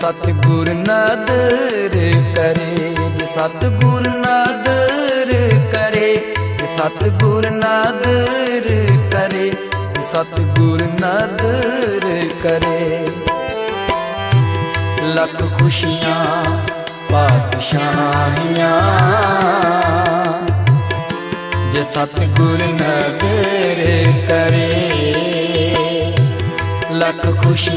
ਸਤਿਗੁਰ ਨਦਰ ਕਰੇ, ਜੇ ਸਤਿਗੁਰ ਨਦਰ ਕਰੇ, ਜੇ ਸਤਿਗੁਰ ਨਦਰ ਕਰੇ, ਜੇ ਸਤਿਗੁਰ ਨਦਰ ਕਰੇ। ਲੱਖ ਖੁਸ਼ੀਆਂ, ਪਾਤਸ਼ਾਹੀਆਂ, ਜੇ ਸਤਿਗੁਰ ਨਦਰ ਕਰੇ, ਲੱਖ ਖੁਸ਼ੀਆਂ